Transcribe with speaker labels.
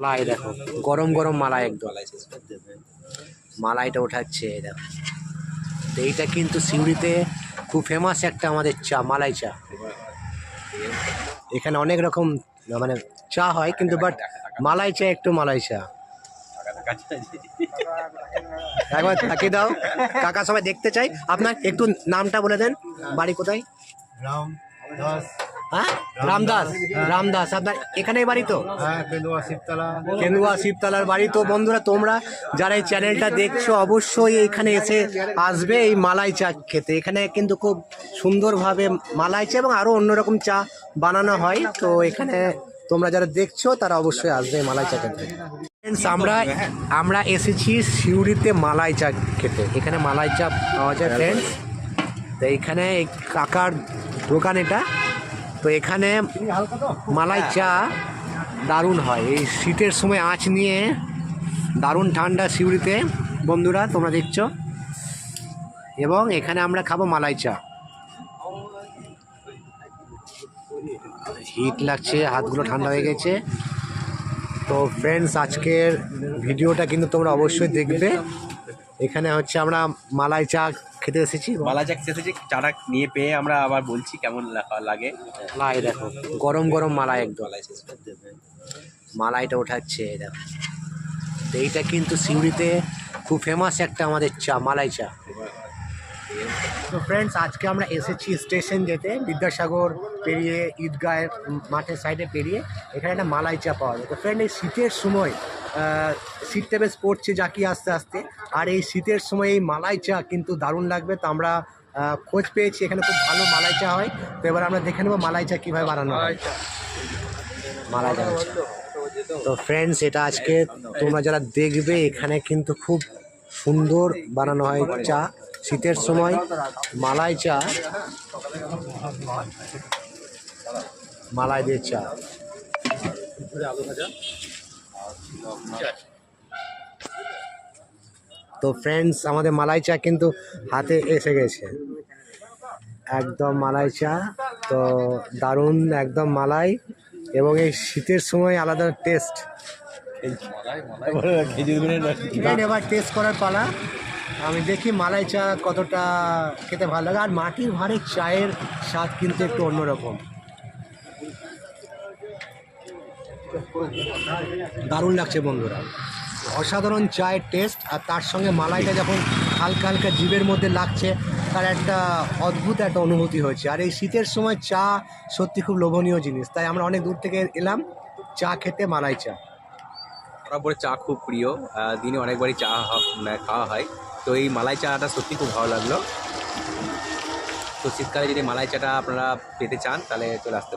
Speaker 1: মালাই দেখো, গরম গরম মালাই একদম। মালাইটা ওঠাচ্ছে দেখো। এইটা কিন্তু সিউড়িতে খুব ফেমাস একটা আমাদের চা, মালাই চা। এখানে অনেক রকম মানে চা হয়, কিন্তু বাট মালাই চা একটু মালাই চা। একবার তাকিয়ে দাও, কাকা সবাই দেখতে চাই। আপনার একটু নামটা বলে দেন, বাড়ি কোথায়?
Speaker 2: রাম
Speaker 1: হ্যাঁ? রামদাস রামদাস আপনার এখানেই বাড়ি তো?
Speaker 2: হ্যাঁ কেন্দুয়া
Speaker 1: শিবতলার বাড়ি তো বন্ধুরা তোমরা যারা এই চ্যানেলটা দেখছ অবশ্যই এখানে এসে আসবে এই মালাই চা খেতে। এখানে কিন্তু খুব সুন্দরভাবে মালাই চা এবং আরও অন্যরকম চা বানানো হয়। তো এখানে তোমরা যারা দেখছ তারা অবশ্যই আসবে মালাই চা খেতে। আমরা আমরা এসেছি সিউড়িতে মালাই চা খেতে। এখানে মালাই চা পাওয়া যায় ফ্রেন্ডস তো এইখানে এই কাকার দোকান এটা। তো এখানে মালাই চা দারুণ হয়। এই শীতের সময় আঁচ নিয়ে দারুণ ঠান্ডা সিউড়িতে। বন্ধুরা, তোমরা দেখছ। এবং এখানে আমরা খাব মালাই চা। হিট লাগছে, হাতগুলো ঠান্ডা হয়ে গেছে। তো ফ্রেন্ডস আজকের ভিডিওটা কিন্তু তোমরা অবশ্যই দেখবে। এখানে হচ্ছে আমরা মালাই চা খেতে এসেছি
Speaker 3: মালা যাক এসেছে চাটা নিয়ে পেয়ে আমরা আবার বলছি কেমন লাগা- লাগে।
Speaker 1: মালাই দেখো গরম গরম মালাই একদম। মালাইটা ওঠাচ্ছে এই দেখো। এইটা কিন্তু সিউড়িতে খুব ফেমাস একটা আমাদের চা মালাই চা। তো ফ্রেন্ডস আজকে আমরা এসেছি স্টেশন যেতে বিদ্যাসাগর পেরিয়ে ঈদগাহের মাঠের সাইডে পেরিয়ে এখানে একটা মালাই চা পাওয়া যায়। তো ফ্রেন্ড এই শীতের সময় শীতটা বেশ পড়ছে জাকি আস্তে আস্তে। আর এই শীতের সময় এই মালাই চা কিন্তু দারুণ লাগবে। তো আমরা খোঁজ পেয়েছি এখানে খুব ভালো মালাই চা হয়। তো এবার আমরা দেখে নেব মালাই চা কীভাবে বানানো হয়। মালাই চা। তো ফ্রেন্ডস এটা আজকে তোমরা যারা দেখবে এখানে কিন্তু খুব সুন্দর বানানো হয় চা। শীতের সময় মালাই চা মালাই দিয়ে চা। তো ফ্রেন্ডস আমাদের মালাই চা কিন্তু হাতে এসে গেছে। একদম মালাই চা তো দারুণ একদম মালাই এবং এই শীতের সময় আলাদা টেস্ট এবার টেস্ট করার পালা। আমি দেখি মালাই চা কতটা খেতে ভালো লাগে। আর মাটির ভাঁড়ের চায়ের স্বাদ কিন্তু একটু অন্যরকম। দারুণ লাগছে বন্ধুরা। অসাধারণ চায়ের টেস্ট আর তার সঙ্গে মালাইটা যখন হালকা হালকা জীবের মধ্যে লাগছে, তার একটা অদ্ভুত একটা অনুভূতি হয়েছে। আর এই শীতের সময় চা সত্যি খুব লোভনীয় জিনিস। তাই আমরা অনেক দূর থেকে এলাম চা খেতে মালাই চা।
Speaker 3: বরাবর চা খুব প্রিয়। দিনে অনেকবারই চা খাওয়া হয়। তো এই মালাই চাটা সত্যি খুব ভালো লাগল। তো শীতকালে যদি মালাই চাটা আপনারা পেতে চান, তাহলে চলে আসতে।